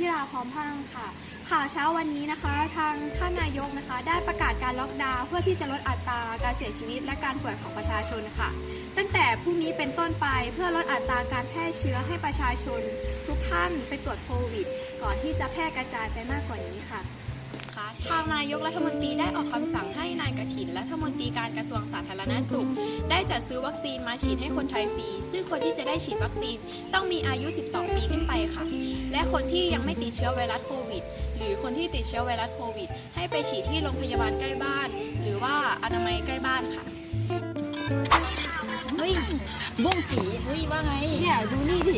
ดาพร้อมพังค่ะ ข่าวเช้าวันนี้นะคะ ทางท่านนายกนะคะ ได้ประกาศการล็อกดาวน์เพื่อที่จะลดอัตราการเสียชีวิตและการป่วยของประชาชนค่ะ ตั้งแต่พรุ่งนี้เป็นต้นไปเพื่อลดอัตราการแพร่เชื้อให้ประชาชน ทุกท่านไปตรวจโควิด ก่อนที่จะแพร่กระจายไปมากกว่านี้ค่ะคะทางนายกรัฐมนตรีได้ออกคำสั่งให้นายกฐินรัฐมนตรีการกระทรวงสาธารณสุข ได้จัดซื้อวัคซีนมาฉีดให้คนไทยฟรี ซึ่งคนที่จะได้ฉีดวัคซีนต้องมีอายุ 12 ปีขึ้นไปค่ะ คนที่ยังไม่ติดเชื้อไวรัสโควิด หรือคนที่ติดเชื้อไวรัสโควิด ให้ไปฉีดที่โรงพยาบาลใกล้บ้าน หรือว่าอนามัยใกล้บ้านค่ะ เฮ้ยบุ้งจีเฮ้ยว่าไงเนี่ยดูนี่ดิ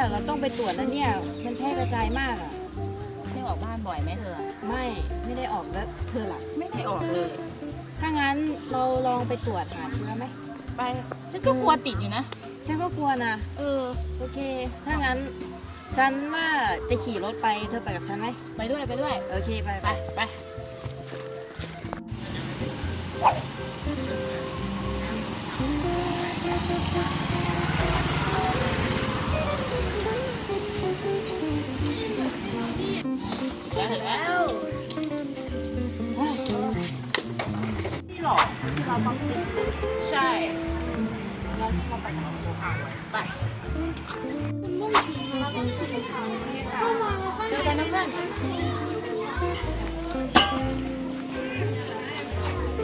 เชี่ยเราต้องไปตรวจแล้วเนี่ย มันแพร่กระจายมากอะได้ออกบ้านบ่อยไหมเธอ ไม่ไม่ได้ออกแล้วเธอหลับไม่ได้ออกเลย ถ้างั้นเราลองไปตรวจหาเชื้อไหมไปฉันก็กลัวติดอยู่นะฉันก็กลัวนะเออโอเค ถ้างั้น ฉันว่าจะขี่รถไปเธอไปกับฉันไหมไปด้วยไปด้วย โอเคไปไปไป เราต้องซื้อใช่เราเราไปกับโมหะไปเจอกันนะเพื่อน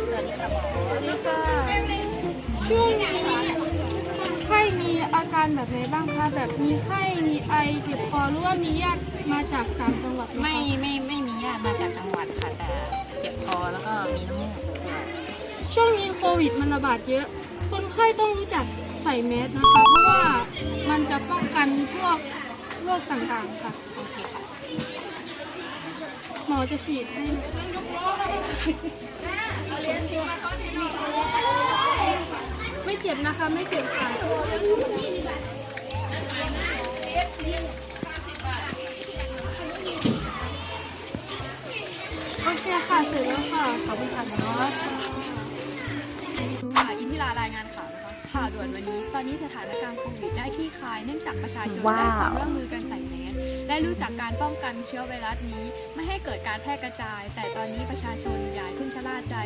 สวัสดีค่ะหมอสวัสดีค่ะช่วงนี้คนไข้มีอาการแบบไหนบ้างคะ แบบมีไข้ มีไอเจ็บคอหรือว่ามีญาติมาจากต่างจังหวัด ไม่ไม่ไม่มีญาติมาจากจังหวัดค่ะ แต่เจ็บคอแล้วก็มีน้ำมูกด้วย ช่วงนี้โควิดมันระบาดเยอะ คนไข้ต้องรู้จักใส่แมสนะคะ เพราะว่ามันจะป้องกันพวกโรคต่างๆค่ะเหมอจะฉีดให้ไม่เจ็บนะคะ ไม่เจ็บค่ะโอเคค่ะ เสร็จแล้วค่ะ ขอบคุณค่ะเนาะค่ะ ตอนนี้สถานการณ์โควิดได้คลี่คลายเนื่องจากประชาชนได้ความร่วมมือกันใส่แมสได้รู้จักการป้องกันเชื้อไวรัสนี้ ไม่ให้เกิดการแพร่กระจาย แต่ตอนนี้ประชาชนอย่าเพิ่งชะล่าใจ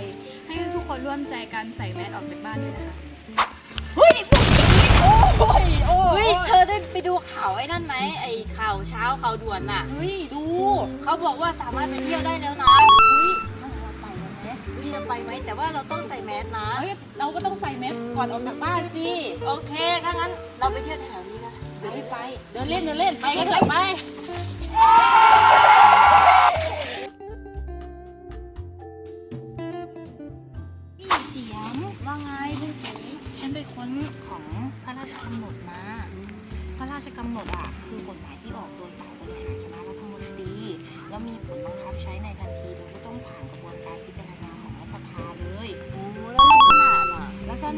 ให้ทุกคนร่วมใจกันใส่แมสออกจากบ้านด้วยนะคะเฮ้ยเธอได้ไปดูข่าวไอ้นั่นไหมไอ้ข่าวเช้าข่าวด่วนน่ะเฮ้ยดูเขาบอกว่าสามารถไปเที่ยวได้แล้วนะเฮ้ยเราไป ไหมเฮ้ยเราไปไหมแต่ว่าเราต้องใส่แมสนะ เฮ้ยเราก็ต้องใส่แมสก่อนออกจากบ้านสิ โอเค ถ้างั้นเราไปเที่ยวแถวนี้นะเดี๋ยวรีบไป เดินเล่นเดินเล่นไปกันเถอะไป พี่เสียงว่าไงลูกผีฉันไปค้นของพระราชกำหนดมา พระราชกำหนดอะ คือกฎหมายที่ออกโดยฝ่ายบริหารคณะรัฐมนตรี แล้วมีผลบังคับใช้ในทันทีโดยไม่ต้องผ่านกระบวนการพิจารณา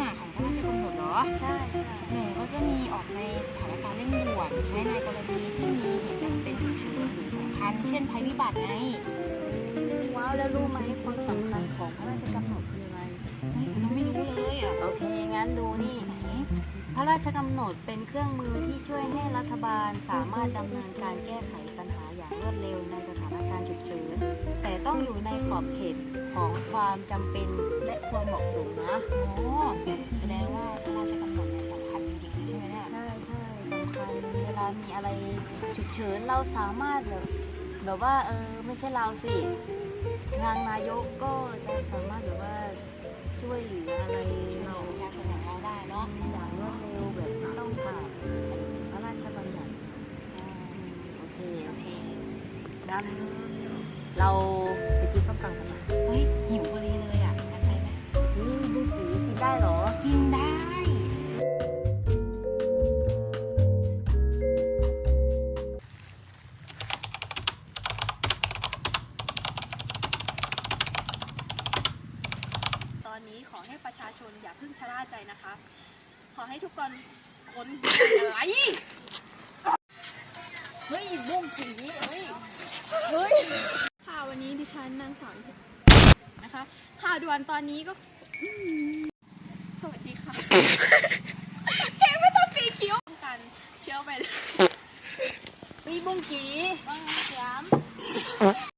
ณะของพระราชกำหนดเหรอใช่ค่ะหนึ่งก็จะมีออกในสถานการณ์เร่งด่วนใช้ในกรณีที่มีเหตุจำเป็นฉุกเฉินหรือสำคัญ เช่นภัยพิบัติไงว้าวแล้วรู้ไหมความสำคัญของพระราชกำหนดคืออะไรเฮ้ยเราไม่รู้เลยอะโอเคงั้นดูนี่ไหนพระราชกำหนดเป็นเครื่องมือที่ช่วยให้รัฐบาลสามารถดำเนินการแก้ไขปัญหาอย่างรวดเร็วในสถานการณ์ฉุกเฉินแต่ต้องอยู่ในขอบเขตของความจำเป็นและควรเหมาะสมนะโอ้ ฉุกเฉินเราสามารถแบบแบบว่าเออไม่ใช่เราสิทางนายกก็จะสามารถแบบว่าช่วยเหลืออะไรเราประชาชนของเราได้เนาะอย่างรวดเร็วแบบไม่ต้องผ่านพระราชบัญญัติโอเคโอเคงั้นเราไปกินส้มตำกันนะเให้ประชาชนอย่าเพิ่งชะล่าใจนะคะ ขอให้ทุกคนคนอะไรเฮ้ยบุ้งสีเฮ้ยเฮ้ยค่ะวันนี้ดิฉันนางสาวนะคะข่าวด่วนตอนนี้ก็สวัสดีค่ะเพลงไม่ต้องสีคิ้วกันเชื่อไปเลยวิบุ้งกีบ้างแ้ม